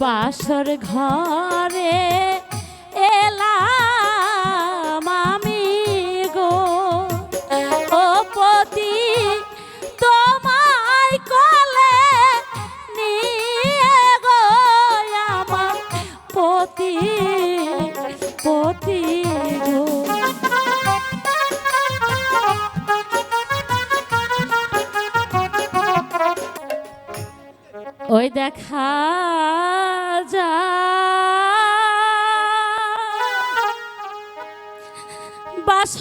বাসর ঘরে ওই দেখা যা। বাস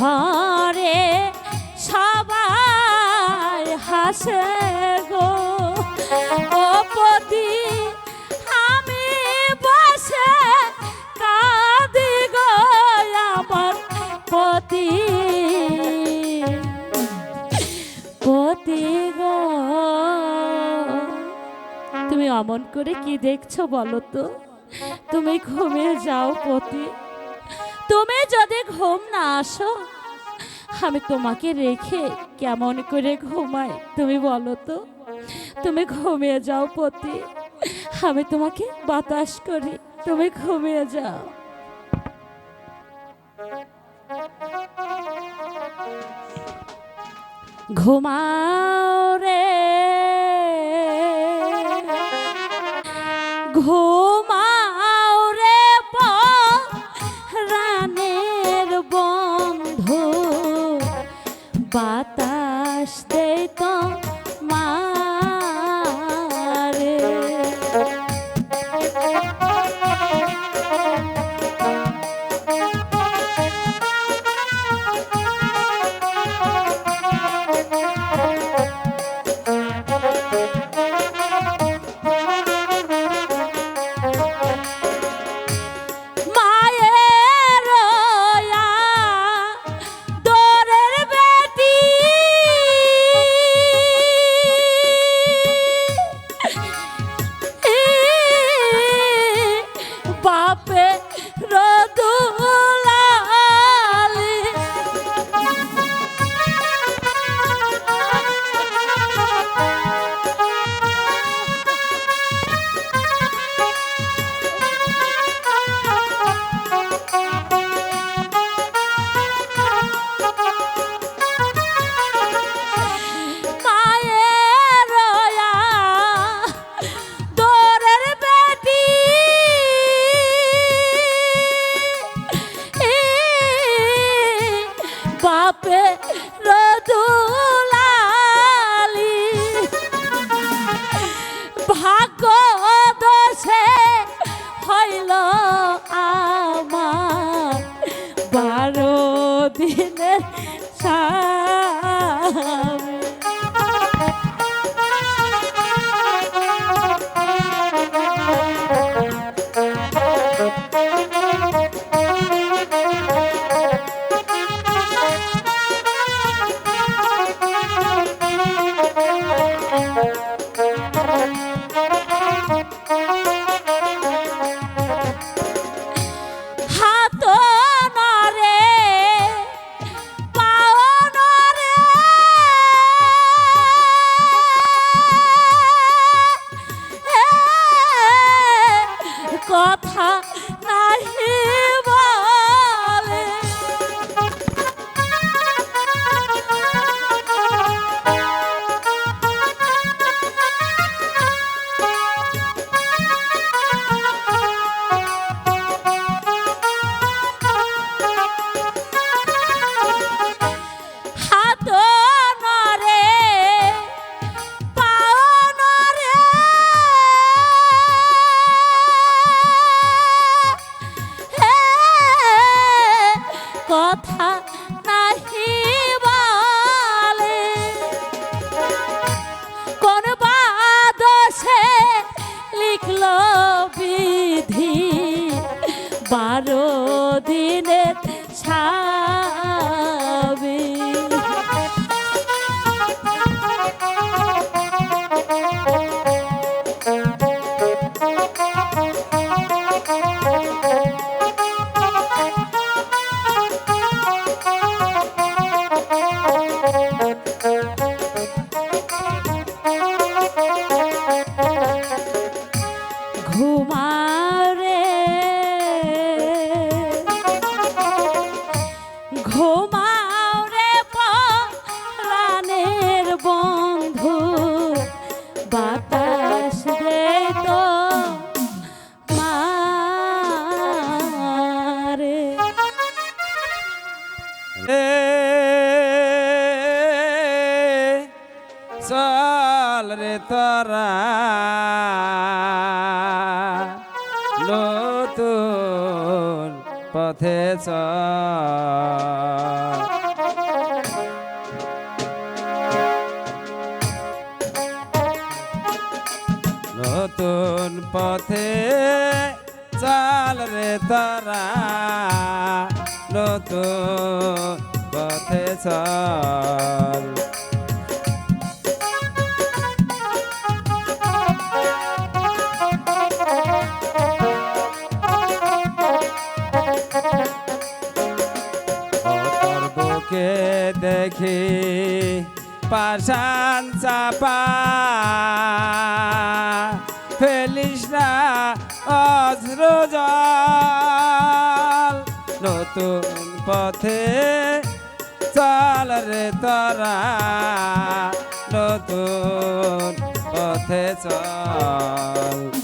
ঘরে সবাই হাসে গো। পতি, আমি বসে কাঁদি গো আমার পতি। পতি গো। তুমি অমন করে কি দেখছ বলো তো? আমি তোমাকে রেখে কেমন করে ঘুমাই, তুমি বলো তো? তুমি ঘুমিয়ে যাও পতি। আমি তোমাকে বাতাস করি, তুমি ঘুমিয়ে যাও। ঘুমাও রে। দেখি পাশান চাপা। ফেলিস না অজ্রজল নতুন পথে চল রে তরা। নতুন পথে চল।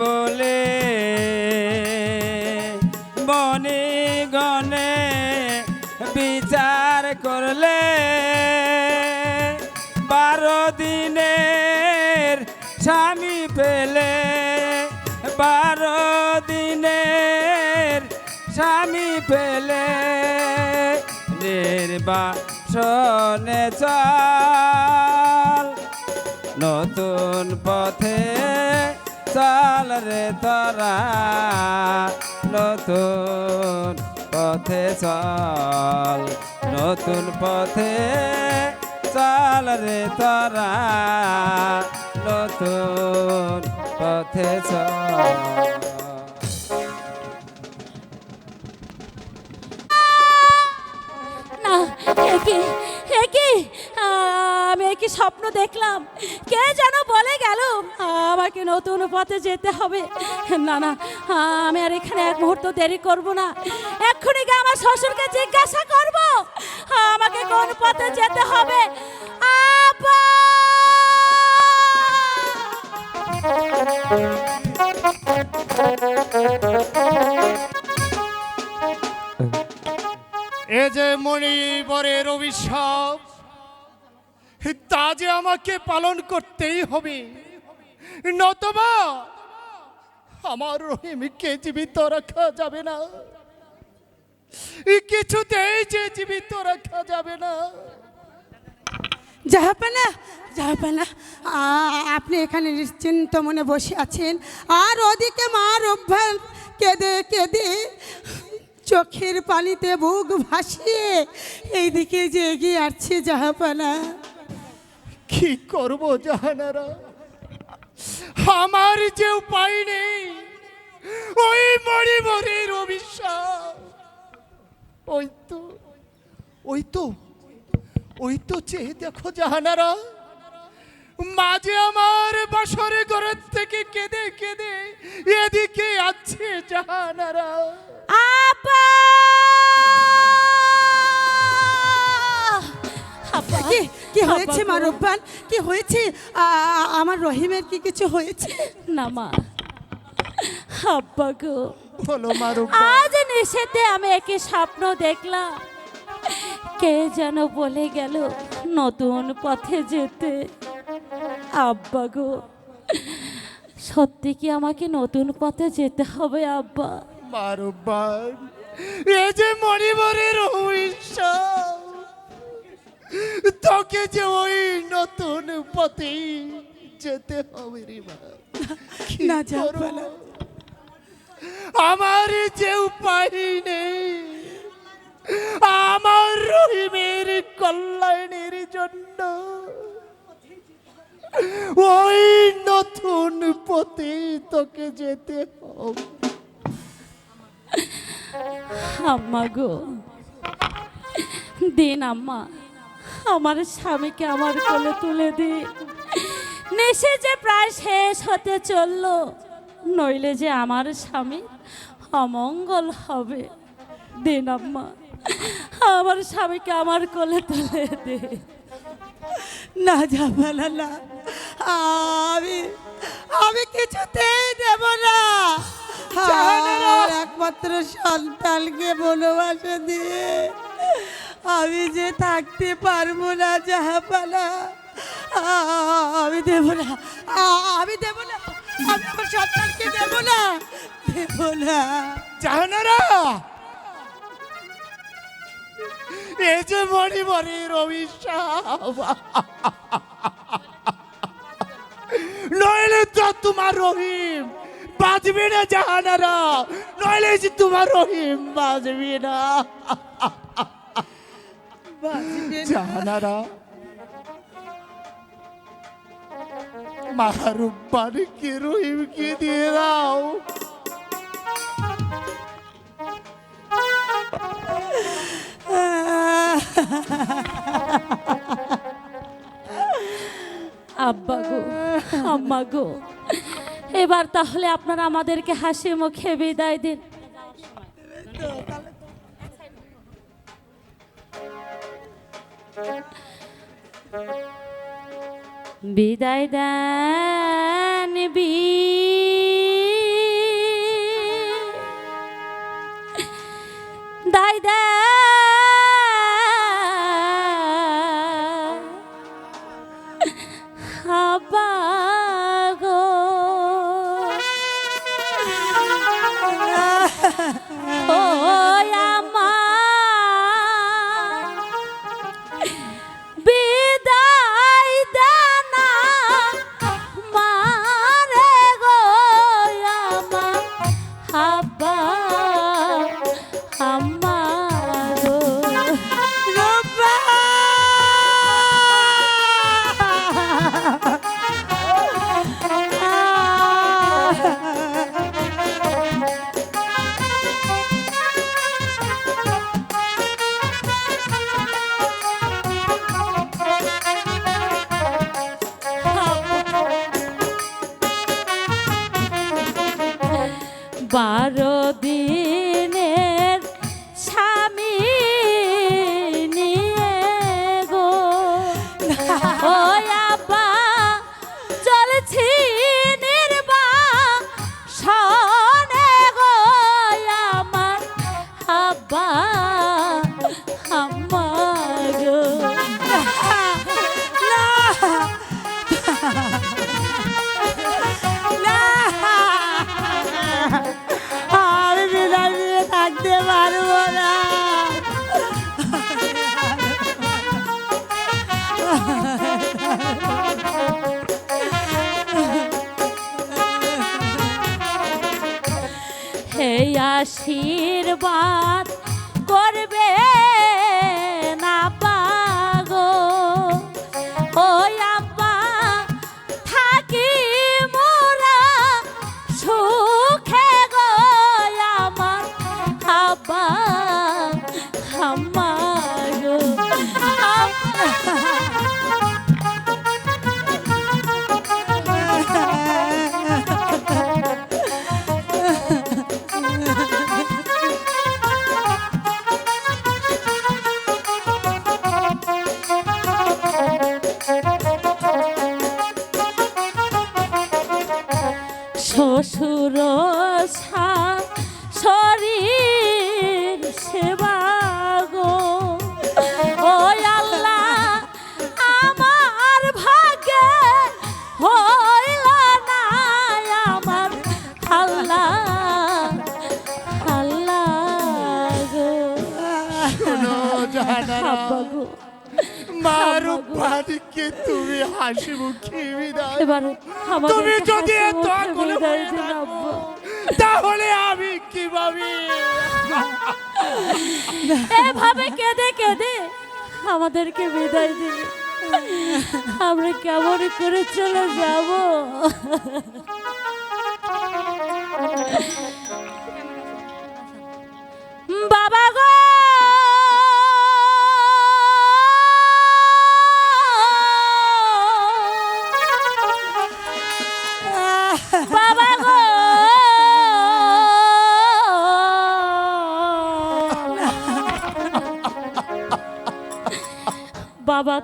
বলে, বনে গনে বিচার করলে বারো দিনের স্বামী পেলে, বারো দিনের স্বামী পেলে। নির্বাসনে চল, নতুন পথে চল রে তোরা নতুন পথে চল, নতুন পথে চল রে তোরা নতুন পথে চল। না একে একে আমি একই স্বপ্ন দেখলাম? কে যেন বলে গেল, আমাকে নতুন পথে যেতে হবে। না না, আমি আর এখানে এক মুহূর্ত দেরি করব না। এক্ষুনি গিয়ে আমার শ্বশুরকে জিজ্ঞাসা করব, আমাকে কোন পথে যেতে হবে? আপা! এ যে মণিবরের অভিশাপ তা যে আমাকে পালন করতেই হবে। নতবা আমার রহিমকে জীবিত রাখা যাবে না। কিছুতেই যে জীবিত রাখা যাবে না। জাহাপানা জাহাপানা আপনি এখানে নিশ্চিন্ত মনে বসে আছেন। আর ওদিকে মার অভ্যাস কেঁদে কেঁদে চোখের পানিতে বুক ভাসিয়ে এইদিকে যে এগিয়ে আসছে জাহাপানা। কি করব জাহানারা? আমার যে উপায় নেই, ওই মরিমরের অভিশাপ ওই তো ওই তো ওই তো চেয়ে দেখো জাহানারা। মাঝে আমার বাসরে ঘরের থেকে কেঁদে কেঁদে এদিকে আছে জাহানারা। কি কি হয়েছে মা গো। রূপবান কি হয়েছে? আমার রহিমের কি কিছু হয়েছে? না মা। আব্বা গো? বলো মারু আজ নিষেধে আমি একই স্বপ্ন দেখলাম। কে যেন বলে গেল নতুন পথে যেতে। আব্বা গো সত্যি কি আমাকে নতুন পথে যেতে হবে আব্বা? মারুবান এ যে মণিবরের অভিশাপ। তোকে যে ওই নতুন পথে যেতে হবে রে না? আমার যে উপায় নেই। আমার রহিমের কল্যাণের জন্য। ওই নতুন পথে তোকে যেতে হবে। আম্মা গো। দিন আম্মা, আমার স্বামীকে আমার কোলে তুলে দিন নেশে যে প্রায় শেষ হতে চলল, নইলে যে আমার স্বামী অমঙ্গল হবে। দিন আম্মা, আমার স্বামীকে আমার কোলে তুলে দে। না জাহাপানা না। আমি আমি কিছুতেই দেব না। একমাত্র সন্তানকে বনবাসে দিয়ে আমি যে থাকতে পারব না জাহাপানা। আমি দেব না আমি দেব না আমি আমার সন্তানকে দেব না দেব না। জাহানারা! এ যে মণিমণির অভিশাপ নইলে তো তোমার রহিম। বাজবে না জাহানারা নইলে তোমার রহিম বাঁচবে না। জাহানারা মারুব্বানকে রহিমকে দিয়ে দাও আব্বা গো আম্মা গো এবার তাহলে আপনারা আমাদেরকে হাসি মুখে বিদায় দিন। বিদায় দেন বি আশীর্বাদ। এবার তুমি যদি এত আকুল হয়ে থাকো, তাহলে আমি কীভাবে এভাবে কেঁদে কেঁদে আমাদেরকে বিদায় দিলে আমরা কেমন করে চলে যাব?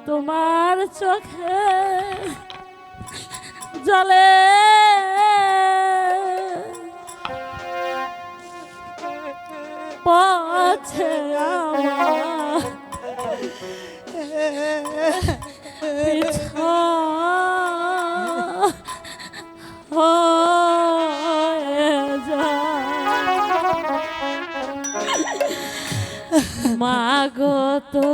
তোমার চোখে জলে। পছে মাগো তোমার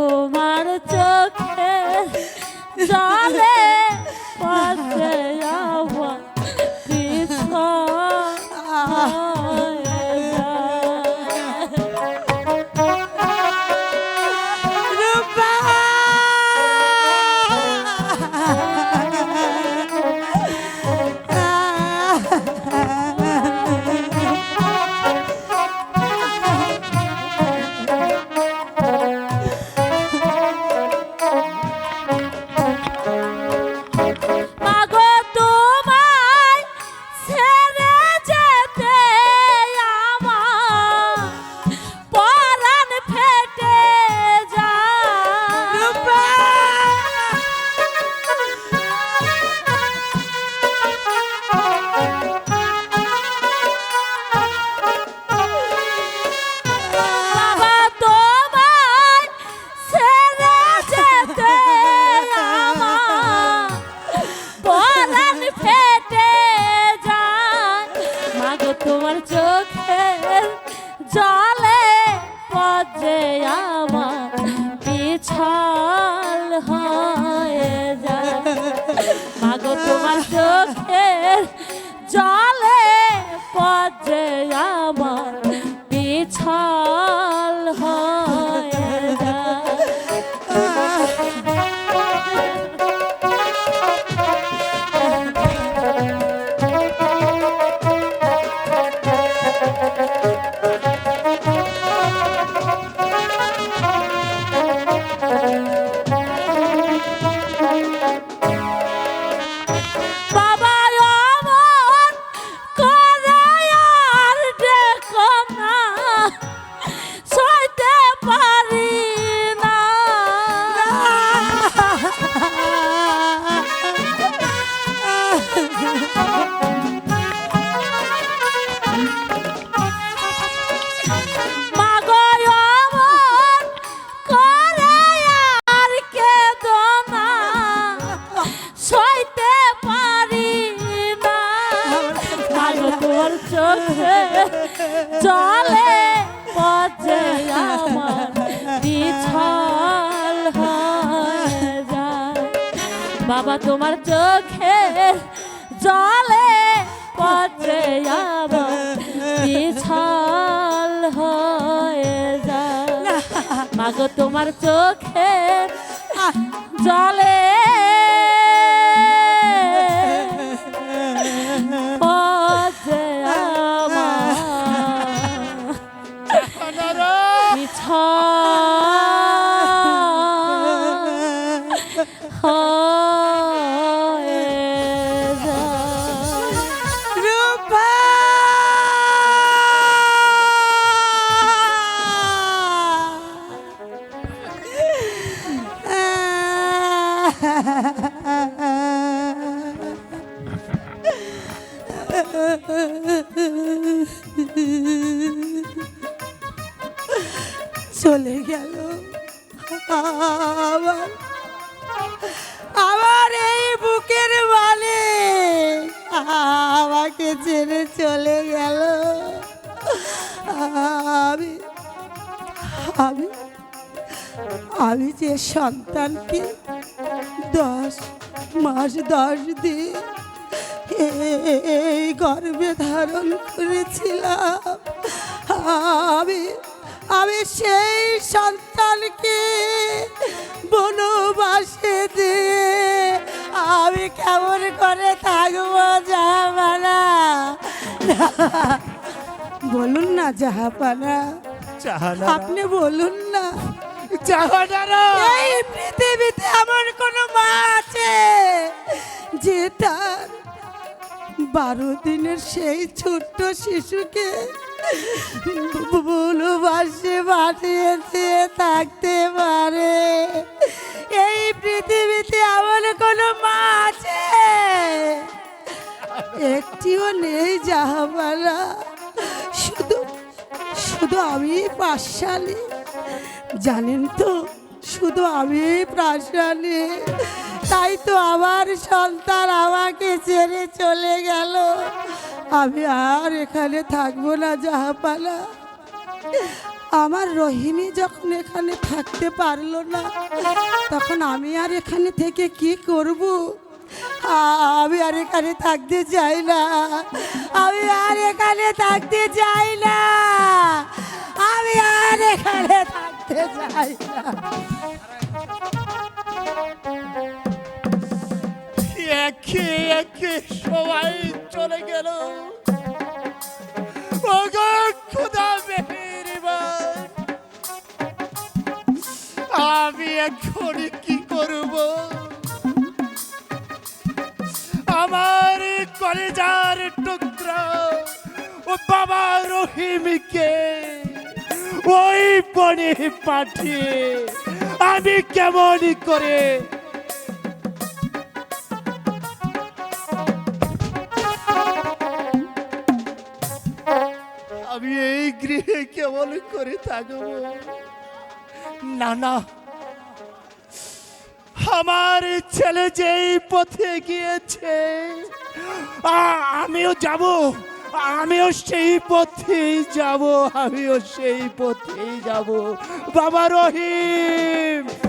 বিছাল হয়ে তোমার চোখে জলে পচে আমার বিছল হয়ে যায়। মাগো তোমার চোখে জলে সন্তানকে দশ মাস দশ দিন। এই গর্ভে ধারণ করেছিলাম। আমি আমি সেই সন্তানকে বনবাসে দিয়ে আমি কেমন করে থাকব জাহাপানা বলুন না জাহাপানা আপনি বলুন না। এই পৃথিবীতে এমন কোন মা আছে, যে তার বারো দিনের সেই ছোট্ট শিশুকে ভালোবাসে বাটিয়ে দিয়ে থাকতে পারে। এই পৃথিবীতে আমার কোনো মা আছে, একটিও নেই যাহাবালা। শুধু শুধু আমি পাশালি জানেন তো, শুধু আমি প্রাসানে তাই তো আমার সন্তান আমাকে ছেড়ে চলে গেল। আমি আর এখানে থাকব না, জাহাপালা। আমার রহিমী যখন এখানে থাকতে পারল না, তখন আমি আর এখানে থেকে কি করব? আমি আর এখানে থাকতে চাই না। আমি আর এখানে থাকতে চাই না। আমি আর এখানে থাকতে চাই না একে একে সবাই চলে গেল। আমি এখন কি করব? আমার কলেজার টুকরা ও বাবা রহিমকে ওই বনে পাঠিয়ে আমি কেমন করে? আমি এই গৃহে কেমন করে থাকব? না না আমার ছেলে যেই পথে গিয়েছে আমিও যাব। আমিও সেই পথেই যাব আমিও সেই পথেই যাব। বাবা রহিম!